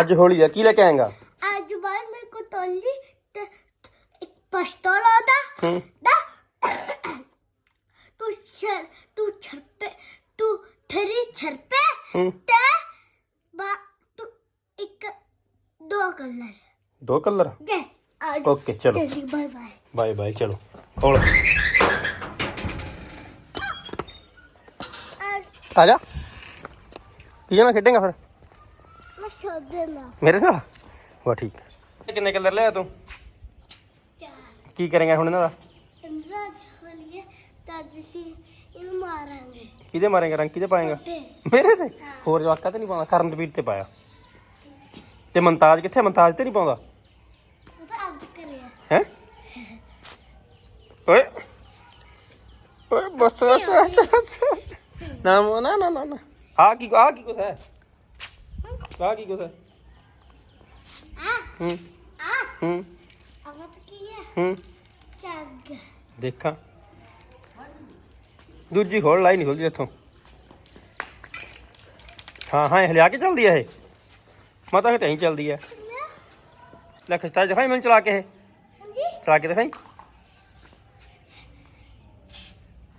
ਅੱਜ ਹੋਲੀ ਆ ਕੀ ਲੈ ਕੇ ਆਏਗਾ आज बार मेरे को तोली ते एक पिस्तौल होता हम्म। ना तू छर तू छरपे तू थरी छरपे हम्म। ते बा तू एक दो कलर ਦੋ ਕਲਰ यस आज ਓਕੇ ਚਲੋ चलिए बाय बाय ਬਾਏ ਬਾਏ ਚਲੋ ਖੋਲ आज ਆ ਜਾ ਕੀ ਜਾਣਾ ਖੇਡੇਗਾ ਫਿਰ ਸੋਦੇ। ਨਾ ਮੇਰੇ ਨਾਲ? ਵਾ ਠੀਕ। ਕਿੰਨੇ ਕਲਰ ਲਿਆ ਤੂੰ? ਚਾਰ। ਕੀ ਕਰੇਂਗਾ ਹੁਣ ਇਹਨਾਂ ਦਾ? ਇੰਦਰਾ ਛੋਲੀਏ ਤਾਂ ਜਿਸੀ ਇਹਨੂੰ ਮਾਰਾਂਗੇ। ਕਿਹਦੇ ਮਾਰੇਂਗਾ ਰੰਗ ਕਿਹਦੇ ਪਾਏਂਗਾ? ਮੇਰੇ ਤੇ? ਹੋਰ ਜਵਾਕਾਂ ਤੇ ਨਹੀਂ ਪਾਉਂਦਾ ਕਰਨਵੀਰ ਤੇ ਪਾਇਆ। ਤੇ ਮਮਤਾਜ ਕਿੱਥੇ ਮਮਤਾਜ ਤੇ ਨਹੀਂ ਪਾਉਂਦਾ? ਉਹ ਤਾਂ ਅੱਗ ਕਰਿਆ। ਹੈ? ਓਏ। ਓਏ ਬਸ ਬਸ ਨਾ ਨਾ ਨਾ ਆ ਕੀ ਆ ਕੀ ਕੁਛ ਹੈ? ਆ ਕੀ ਕੁਛ ਹੈ आ ਹੂੰ आ ਹੂੰ अब तो की है ਹੂੰ चग ਦੇਖਾਂ ਦੂਜੀ ਖੋਲ ਲਾਈ ਨਹੀਂ ਖੁੱਲਦੀ ਇੱਥੋਂ ਹਾਂ ਹਾਂ ਇਹ ਲਿਆ ਕੇ ਚੱਲਦੀ ਹੈ ਇਹ ਮੈਂ ਤਾਂ ਹੀ ਚੱਲਦੀ ਹੈ ਲੈ ਖਿੱਚਤਾ ਦਿਖਾਈ ਮੈਨੂੰ ਚਲਾ ਕੇ ਇਹ हाँ जी ਚਲਾ ਕੇ ਦਿਖਾਈ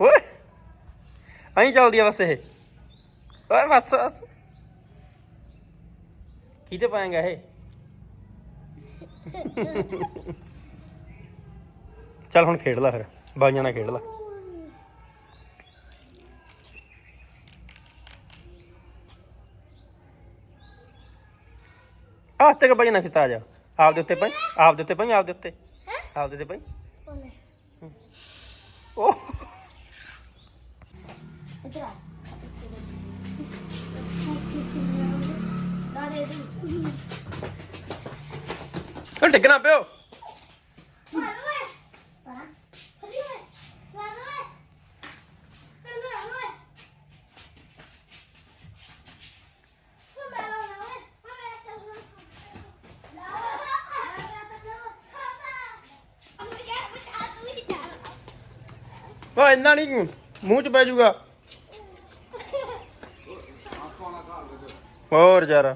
ਓਏ ਐਂ ਚੱਲਦੀ ਆ ਬਸ ਇਹ ਓਏ ਬਸ ਬਸ ਕਿਤੇ ਪਾਏਗਾ ਇਹ? ਚੱਲ ਹੁਣ ਖੇਡ ਲੈ ਫਿਰ ਬਾਈਆਂ ਨਾਲ ਖੇਡ ਲੈ। ਆਹ ਤੇ ਬਾਈਆਂ ਨਾਲ ਖਿੱਤਾ ਜਾ। ਆਪ ਦੇ ਉੱਤੇ ਪਾਈ ਆਪ ਦੇ ਉੱਤੇ ਪਾਈ ਆਪ ਦੇ ਉੱਤੇ। ਆਪ ਦੇ ਉੱਤੇ ਪਈ ਉਹ ਇਧਰ ਆ। ਨਾਲ ਡਿੱਗਣਾ ਪਿਓ। ਉਹ ਇੰਨਾ ਨਹੀਂ ਮੂੰਹ ਚ ਪੈ ਜਾਊਗਾ ਹੋਰ ਯਾਰਾ।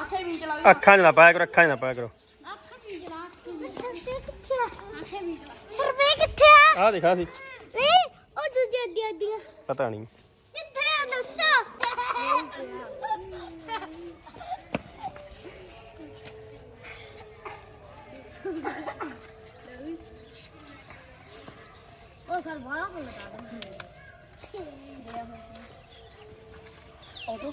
ਆਖੇ ਵੀ ਚਲਾ ਅੱਖਾਂ 'ਚ ਨਾ ਪਾਇਆ ਕਰੋ ਅੱਖਾਂ 'ਚ ਨਾ ਪਾਇਆ ਕਰੋ। ਸਰਵੇ ਕਿੱਥੇ ਆ? ਆਹ ਦਿਖਾ ਸੀ। ਨਹੀਂ ਉਹ ਦੂਜੀ ਅੱਡੀ ਅੱਡੀਆਂ ਪਤਾ ਨਹੀਂ। ਕਿੱਥੇ ਆ ਦੱਸੋ? ਉਹ ਸਰ ਬਾਹਰ ਕੋਲ ਲਗਾ ਦੇ ਆਟੋ।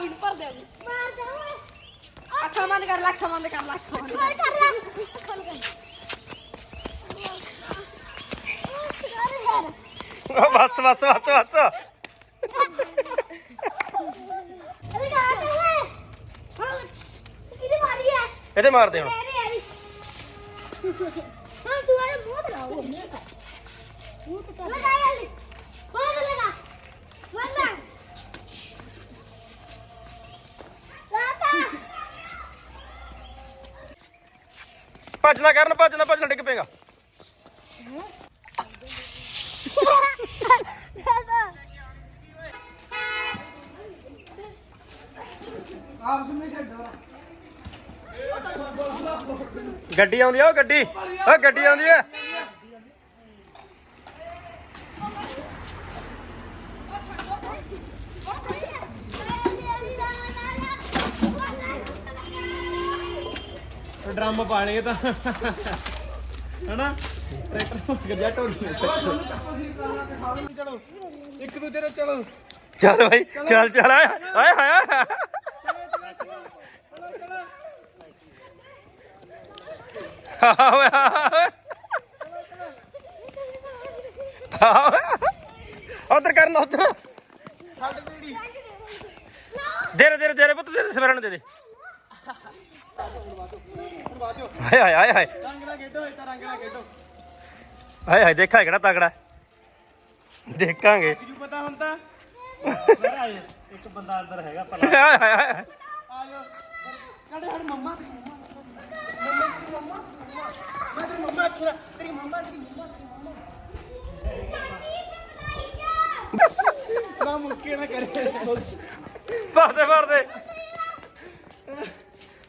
ਫਿਰ ਸਕੂਲ ਭਰਦਾ ਵੀ ਨੀ, ਭਰਦਾ ਵੀ ਅੱਖਾਂ ਬੰਦ ਕਰ ਲੈ ਅੱਖਾਂ ਬੰਦ ਕਰ ਲੈ ਅੱਖਾਂ ਬੰਦ ਕਰ। ਓ ਬਸ ਬਸ ਬਸ ਬਸ। ਇਹਦੇ ਮਾਰਦੇ ਹੁਣ। ਭੱਜਣਾ ਕਰਨ ਭੱਜਣਾ ਭੱਜਣਾ ਡਿੱਗ ਪਏਗਾ। ਗੱਡੀ ਆਉਂਦੀ ਆ ਉਹ ਗੱਡੀ। ਓ ਗੱਡੀ ਆਉਂਦੀ ਆ ਡਰਮ ਪਾਣਗੇ ਤਾਂ। ਹਨਾ? ਟਰੈਕਟਰ ਗੱਜਾ ਢੋਲ ਚਲੋ ਇੱਕ ਦੂਜੇ ਨਾਲ ਚਲੋ। ਚੱਲ ਭਾਈ ਚੱਲ ਚੱਲ ਆਏ ਆਏ ਹਾਏ ਉਧਰ ਕਰਨ ਉਧਰ। ਛੱਡ ਬੀੜੀ। ਦੇ ਦੇ ਦੇ ਦੇ ਪੁੱਤ ਦੇ ਸਵਰਨ ਦੇ ਦੇ। ਹਾਏ ਹਾਏ ਹਾਏ ਹਾਏ। ਰੰਗ ਨਾਲ ਖੇਡੋ ਇਹ ਤਾਂ ਰੰਗ ਨਾਲ ਖੇਡੋ ਹਾਏ ਹਾਏ ਦੇਖਾ ਕਿਹੜਾ ਤਗੜਾ। ਦੇਖਾਂਗੇ। ਕਿਜੂ ਪਤਾ ਹੁਣ ਤਾਂ। ਇੱਕ ਬੰਦਾ ਅੰਦਰ ਹੈਗਾ ਹਾਏ ਹਾਏ ਹਾਏ। ਹਾਏ। ਆ ਜਾਓ ਕੱਢ ਹੜ ਮੰਮਾ ਤੇਰੀ ਮੰਮਾ ਮੈਂ ਤੇਰੀ ਮੰਮਾ ਤੇਰੀ ਮੰਮਾ ਤੇਰੀ ਮੰਮਾ ਨਾ ਮੁੱਕੇ ਨਾ ਕਰੇ। ਭਰ ਦੇ ਭਰ ਦੇ।